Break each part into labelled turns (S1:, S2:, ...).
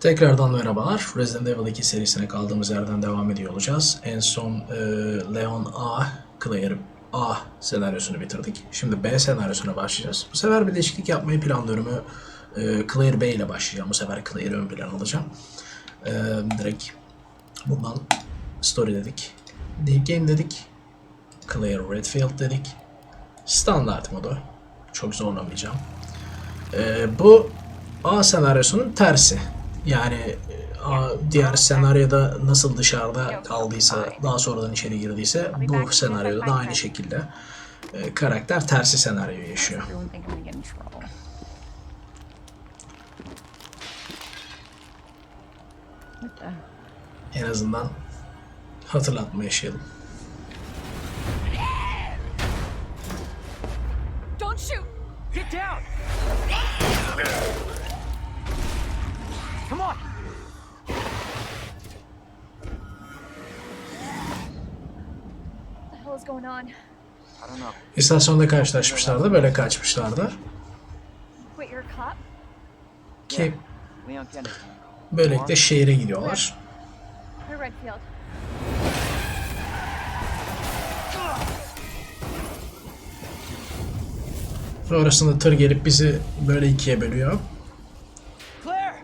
S1: Tekrardan merhabalar. Resident Evil 2 serisine kaldığımız yerden devam ediyor olacağız. En son e, Leon A, Claire A senaryosunu bitirdik. Şimdi B senaryosuna başlayacağız. Bu sefer bir değişiklik yapmayı planlıyorum. E, Claire B ile başlayacağım. Bu sefer Claire'i ön plan alacağım. E, direkt bundan story dedik. Deep game dedik. Claire Redfield dedik. Standart modu. Çok zorlamayacağım. E, bu A senaryosunun tersi. Yani e, diğer senaryoda nasıl dışarıda kaldıysa, daha sonradan içeri girdiyse bu senaryoda da aynı şekilde e, karakter tersi senaryoyu yaşıyor. En azından hatırlatma yaşayalım.
S2: Don't shoot!
S3: Get down!
S1: İstasyonda karşılaşmışlardı, böyle kaçmışlardı. Ki böylelikle şehre gidiyorlar. Sonrasında tır gelip bizi böyle ikiye bölüyor.
S3: Claire!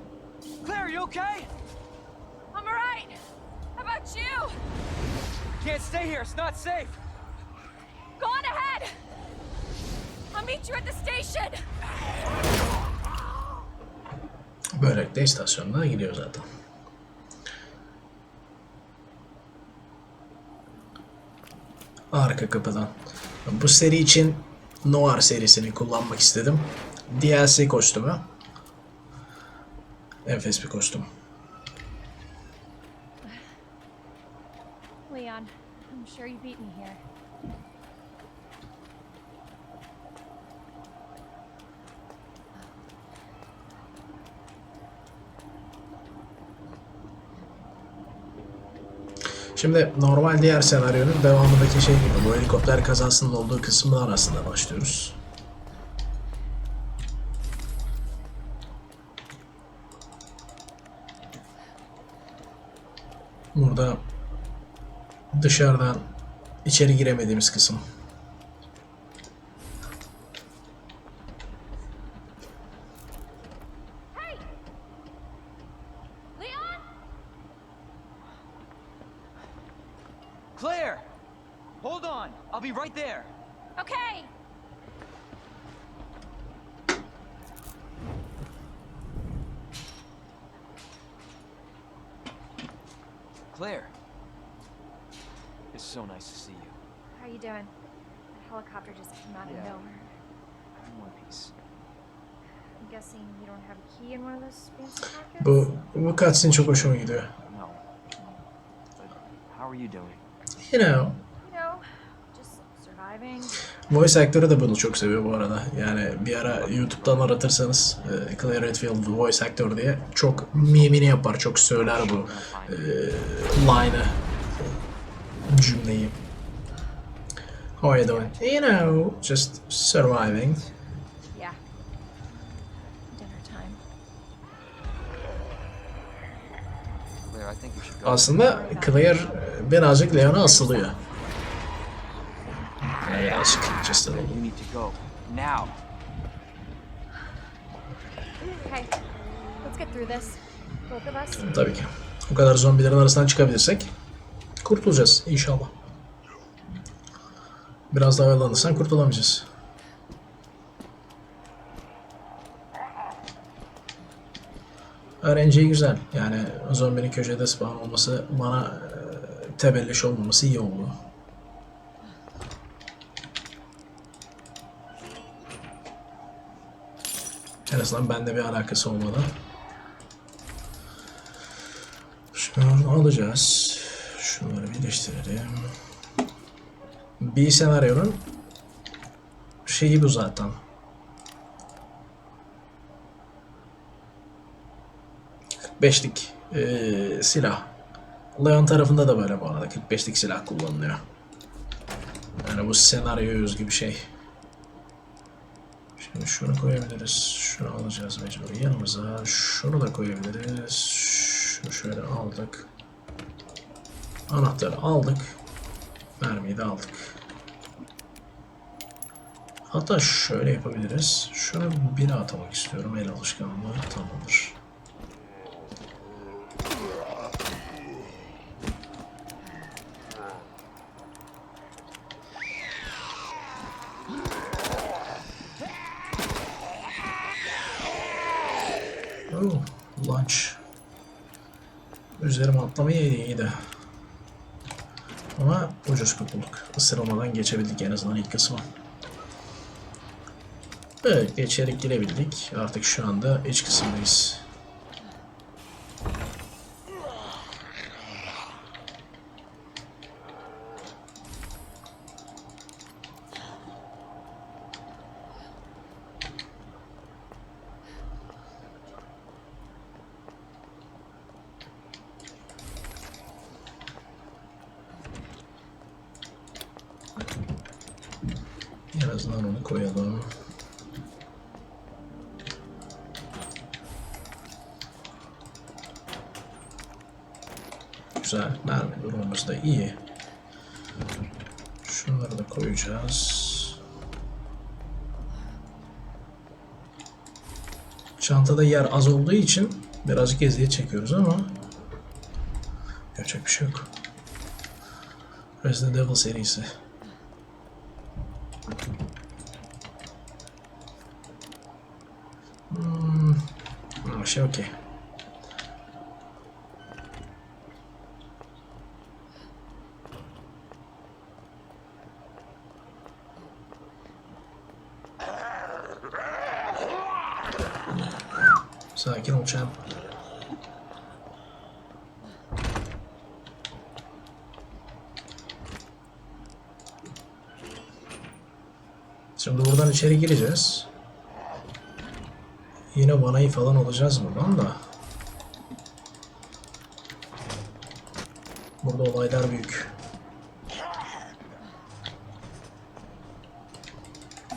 S3: Claire, are you okay?
S2: I'm alright! How about you?
S3: Can't stay here, it's not safe.
S2: Ahead! I'll meet you at the station!
S1: Böylelikle istasyonuna gidiyor zaten. Arka kapıdan. Bu seri için Noir serisini kullanmak istedim. DLC kostümü. Enfes bir kostüm.
S2: Leon, I'm sure you beat me here.
S1: Şimdi normal diğer senaryonun devamındaki şey gibi bu helikopter kazasının olduğu kısmın arasında başlıyoruz. Burada dışarıdan içeri giremediğimiz kısım.
S3: Claire! It's so nice to see you.
S2: How are you doing? The helicopter just came out of nowhere.
S3: I'm in one piece.
S2: I'm guessing you don't have a key in one of those fancy pockets?
S1: Bu, bu cutscene çok hoşuma gidiyor.
S3: No. But how are you doing?
S1: You know,
S2: You know, just surviving.
S1: Voice aktörü de bunu çok seviyor bu arada. Yani bir ara YouTube'dan aratırsanız e, Claire Redfield voice aktör diye çok mimini yapar, çok söyler bu e, line'ı, cümleyi. How are you doing? You know, just surviving.
S2: Yeah. Dinner time.
S3: Claire, I think you should go.
S1: Aslında Claire e, birazcık Leon'a asılıyor. Birazcık, just a little.
S3: You need to go. Now.
S2: Okay, let's get through this. Both of us.
S1: Tabii ki. O kadar zombilerin arasından çıkabilirsek kurtulacağız inşallah. Biraz daha oyalanırsan kurtulamayacağız. RNG güzel. Yani zombinin köşede spawn olması bana e, tebelleş olmaması iyi oldu. En azından bende bir alakası olmadı. Şunu alacağız. Şunları birleştirelim. Bir senaryonun şeyi bu zaten. Beşlik eee silah. Leon tarafında da böyle bu arada 45'lik silah kullanılıyor. Yani bu senaryoya özgü bir şey. Şunu koyabiliriz. Şunu alacağız mecbur yanımıza. Şunu da koyabiliriz. Şunu şöyle aldık. Anahtarı aldık. Mermiyi de aldık. Hatta şöyle yapabiliriz. Şunu bire atamak istiyorum. El alışkanlığı tamamdır. Isırılmadan geçebildik en azından ilk kısmı. Evet, geçerek girebildik. Artık şu anda iç kısımdayız. En azından onu koyalım. Güzel. Mermi durumumuz da iyi. Şunları da koyacağız. Çantada yer az olduğu için birazcık eziyet çekiyoruz ama yapacak bir şey yok. Resident Evil serisi. Hmm, şey okey. Sakin ol champ. Şimdi buradan içeri gireceğiz. Yine vanayı falan alacağız buradan da. Burada olaylar büyük.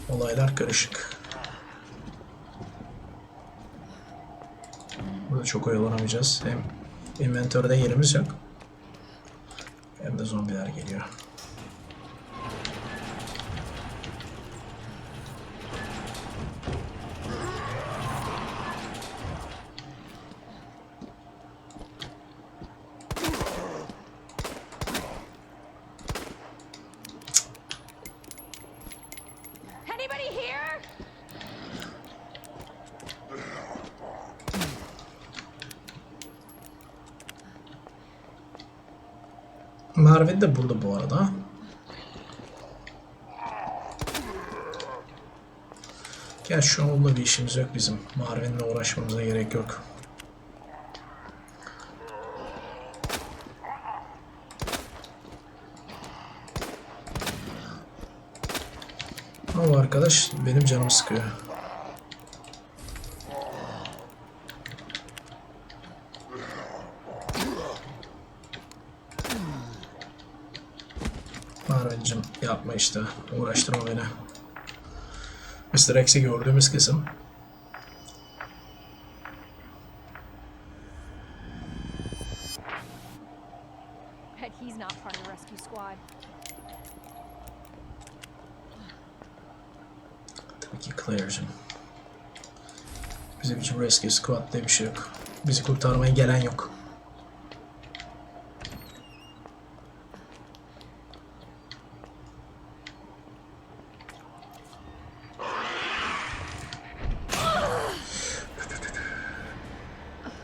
S1: Olaylar karışık. Burada çok oyalanamayacağız. Hem inventörde yerimiz yok. Hem de zombiler geliyor.
S2: Anybody here?
S1: Marvin de burada bu arada. Gel şu onunla bir işimiz yok bizim. Marvin'le uğraşmamıza gerek yok. Ama arkadaş benim canımı sıkıyor. Yapma işte. Uğraştırma beni. Mr. X'i gördüğümüz kısım. Tabii ki Claire'cim. Bizim için Rescue Squad diye bir şey yok. Bizi kurtarmaya gelen yok.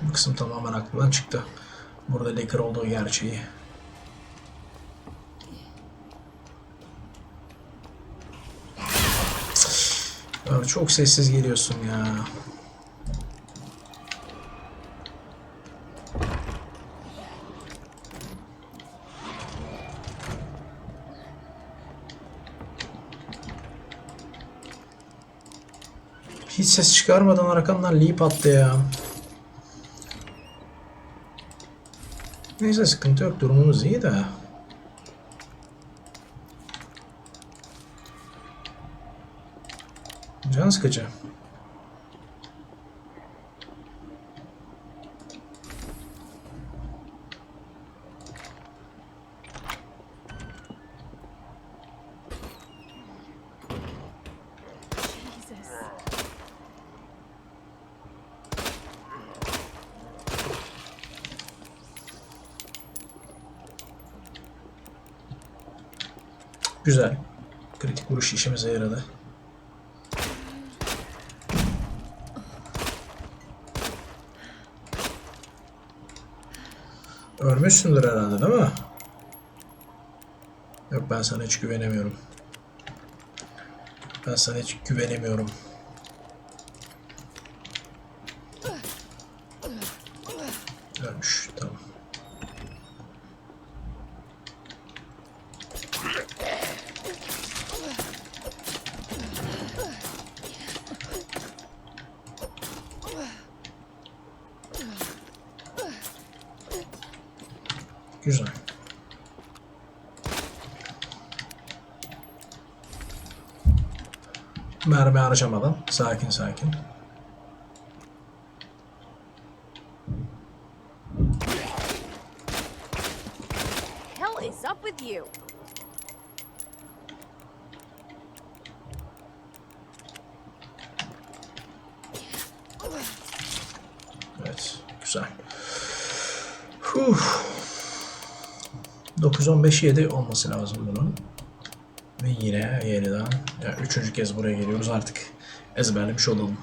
S1: Bu kısım aklımdan çıktı. Burada Laker olduğu gerçeği. Abi çok sessiz geliyorsun ya. Hiç ses çıkarmadan arkamdan leap attı ya. Neyse sıkıntı yok durumumuz iyi de. Can sıkıcı. Güzel. Kritik vuruş işimize yaradı. Ölmüşsündür herhalde değil mi? Yok ben sana hiç güvenemiyorum. Ben sana hiç güvenemiyorum. Ölmüş tamam. Güzel. Mermi harcamadan sakin sakin. 9-15-7 olması lazım bunun. Ve yine yeniden ya üçüncü kez buraya geliyoruz artık ezberlemiş olalım.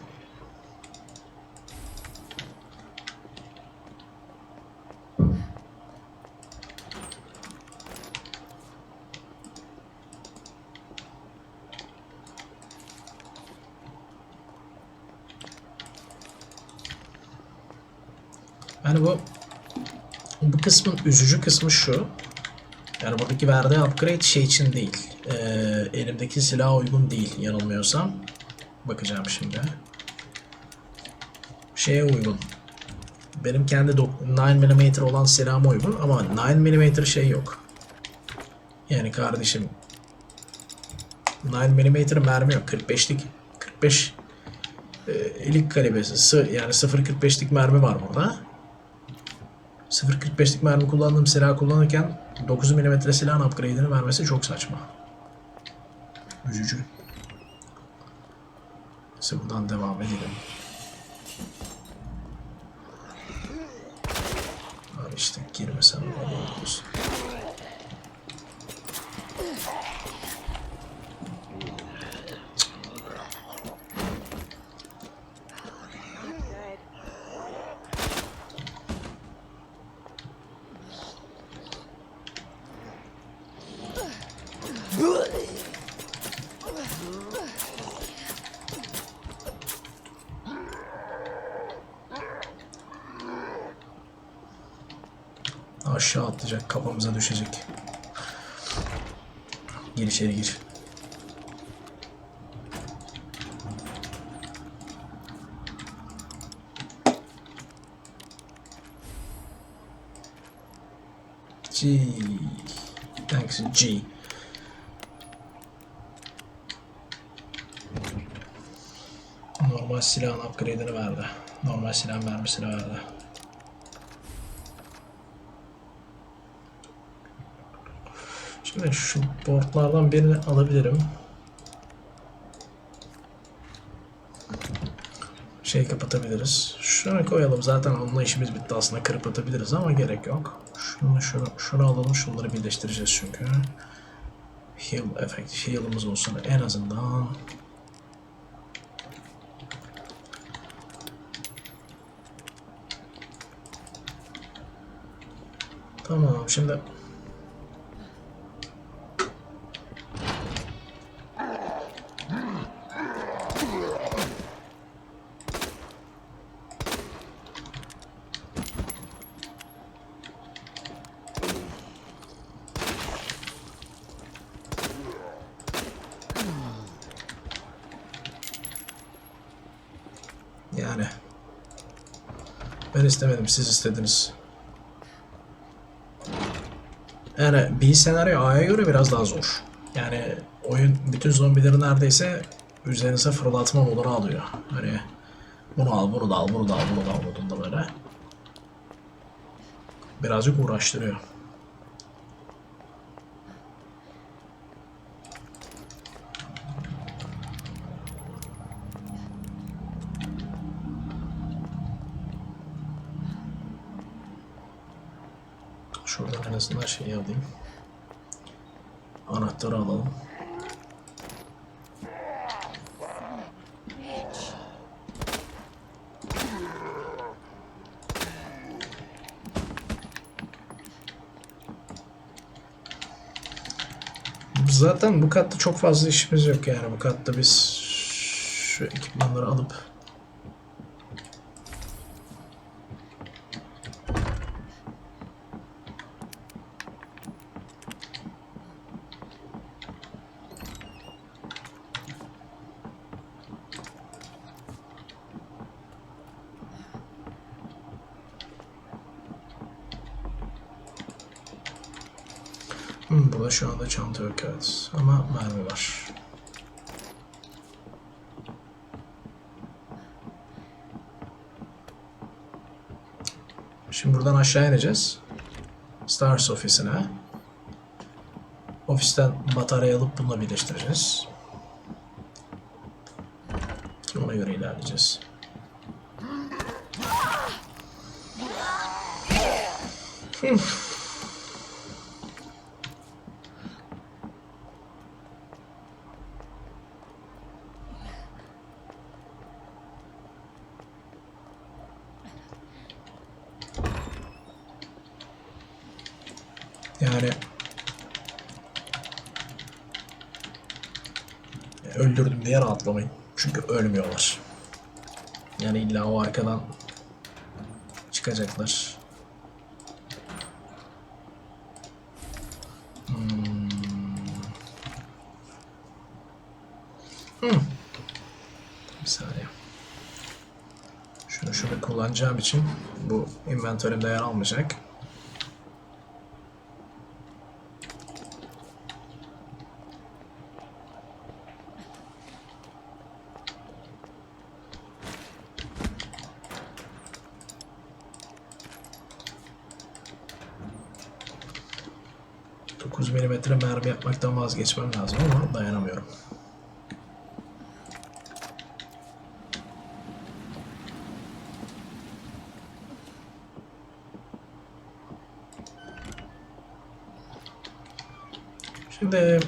S1: Yani bu bu kısmın üzücü kısmı şu. Yani buradaki verdiği upgrade şey için değil. Ee, elimdeki silaha uygun değil yanılmıyorsam. Bakacağım şimdi. Şeye uygun. Benim kendi dok- 9 mm olan silahıma uygun ama 9 mm şey yok. Yani kardeşim 9 mm mermi yok. 45'lik 45 e, elik kalibresi sı- yani 0.45'lik mermi var burada. 0.45'lik mermi kullandığım silah kullanırken 9 mm silahın upgrade'ini vermesi çok saçma. Üzücü. Neyse buradan devam edelim. Abi işte girmesem ne olur. Aşağı atlayacak, kafamıza düşecek. Gir içeri gir. G. Thanks G. Normal silahın upgrade'ini verdi. Normal silah mermisini verdi. Şimdi şu boardlardan birini alabilirim. Şey kapatabiliriz. Şunu koyalım. Zaten onunla işimiz bitti aslında. Kırıp atabiliriz ama gerek yok. Şunu, şunu, şunu alalım. Şunları birleştireceğiz çünkü. Heal effect. Heal'ımız olsun en azından. Tamam şimdi Yani ben istemedim, siz istediniz. Yani B senaryo A'ya göre biraz daha zor. Yani oyun bütün zombileri neredeyse üzerinize fırlatma modunu alıyor. Hani bunu al, bunu da al, bunu da al, bunu da al modunda böyle. Birazcık uğraştırıyor. Azından şeyi alayım. Anahtarı alalım. Zaten bu katta çok fazla işimiz yok yani. Bu katta biz şu ekipmanları alıp Hmm, burada şu anda çanta yok evet. Ama mermi var. Şimdi buradan aşağı ineceğiz. Stars ofisine. Ofisten batarya alıp bununla birleştireceğiz. Ki ona göre ilerleyeceğiz. Yani rahatlamayın. Çünkü ölmüyorlar. Yani illa o arkadan çıkacaklar. Hmm. Hmm. Bir saniye. Şunu şurada kullanacağım için bu inventörümde yer almayacak. Vazgeçmem lazım ama dayanamıyorum. Şimdi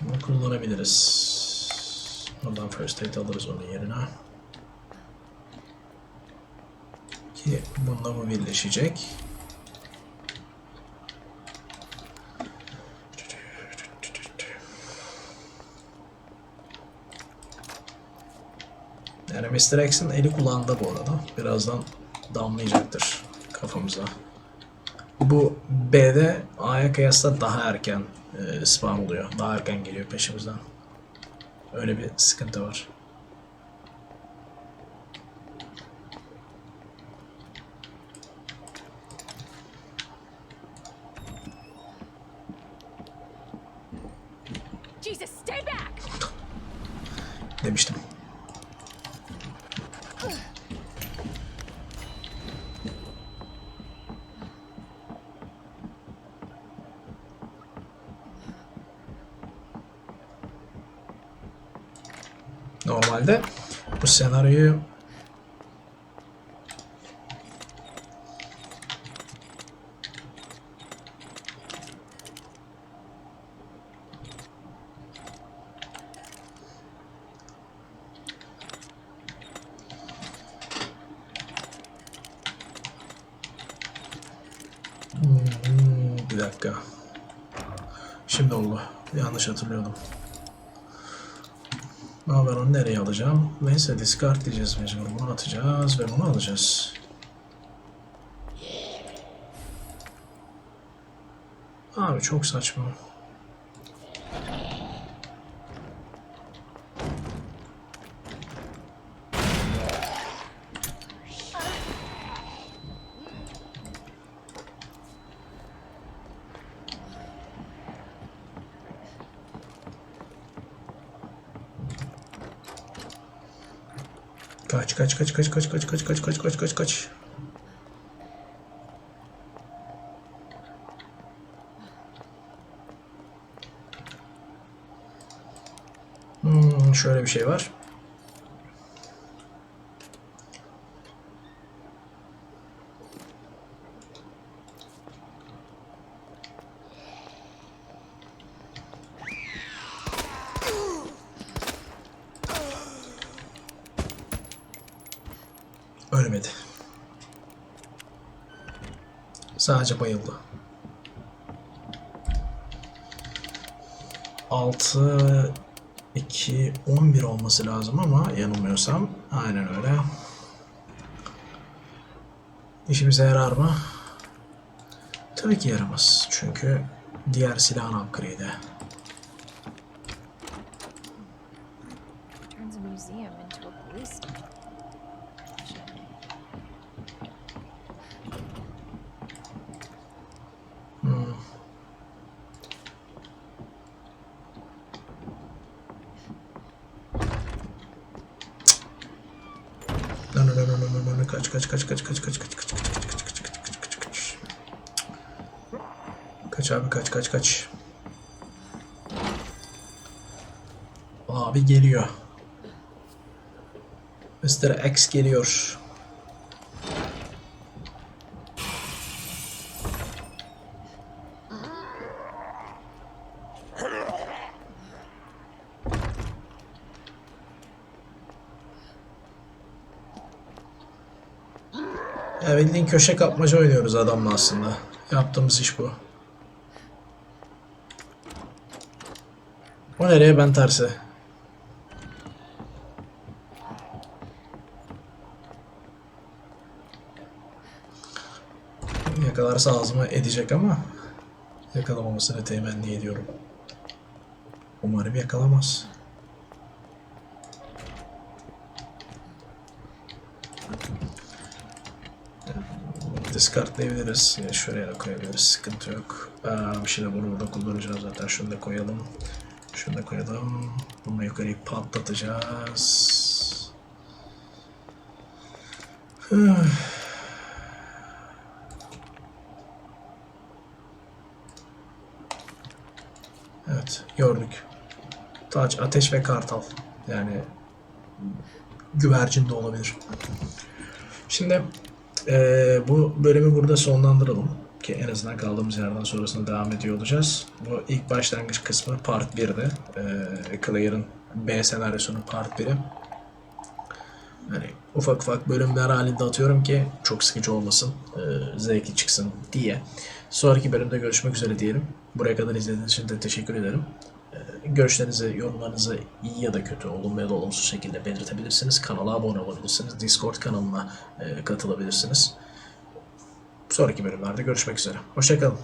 S1: bunu kullanabiliriz. Aid alırız onun yerine. Ki bununla bu birleşecek. Yani Mr. X'in eli kulağında bu arada. Birazdan damlayacaktır kafamıza. Bu B'de A'ya kıyasla daha erken e, spawn oluyor. Daha erken geliyor peşimizden. Öyle bir sıkıntı var. Normalde bu senaryoyu Hmm, bir dakika. Şimdi oldu. Yanlış hatırlıyordum. Ama ben onu nereye alacağım? Neyse discard diyeceğiz mecbur. Bunu atacağız ve bunu alacağız. Abi çok saçma. Kaç kaç kaç kaç kaç kaç kaç kaç kaç kaç kaç kaç. Hmm, şöyle bir şey var. Ölmedi. Sadece bayıldı. 6 2 11 olması lazım ama yanılmıyorsam aynen öyle. İşimize yarar mı? Tabii ki yaramaz. Çünkü diğer silahın upgrade'i. Kaç kaç kaç kaç kaç kaç kaç kaç kaç kaç kaç kaç kaç kaç kaç kaç Kaç abi kaç kaç kaç Abi geliyor Mr. X geliyor Ya bildiğin köşe kapmaca oynuyoruz adamla aslında. Yaptığımız iş bu. O nereye ben terse. Yakalarsa ağzıma edecek ama yakalamamasını temenni ediyorum. Umarım yakalamaz. Discardlayabiliriz. Ya şuraya da koyabiliriz. Sıkıntı yok. Bir şey de bunu burada kullanacağız zaten. Şunu da koyalım. Şunu da koyalım. Bunu yukarıyı patlatacağız. Evet, gördük. Taç, ateş ve kartal. Yani güvercin de olabilir. Şimdi eee, bu bölümü burada sonlandıralım. Ki en azından kaldığımız yerden sonrasında devam ediyor olacağız. Bu ilk başlangıç kısmı part 1'de. Eee Claire'ın B senaryosunun part 1'i. Hani ufak ufak bölümler halinde atıyorum ki çok sıkıcı olmasın, eee, zevkli çıksın diye. Sonraki bölümde görüşmek üzere diyelim. Buraya kadar izlediğiniz için de teşekkür ederim. Görüşlerinizi, yorumlarınızı iyi ya da kötü, olumlu ya da olumsuz şekilde belirtebilirsiniz. Kanala abone olabilirsiniz. Discord kanalına eee, katılabilirsiniz. Sonraki bölümlerde görüşmek üzere. Hoşçakalın.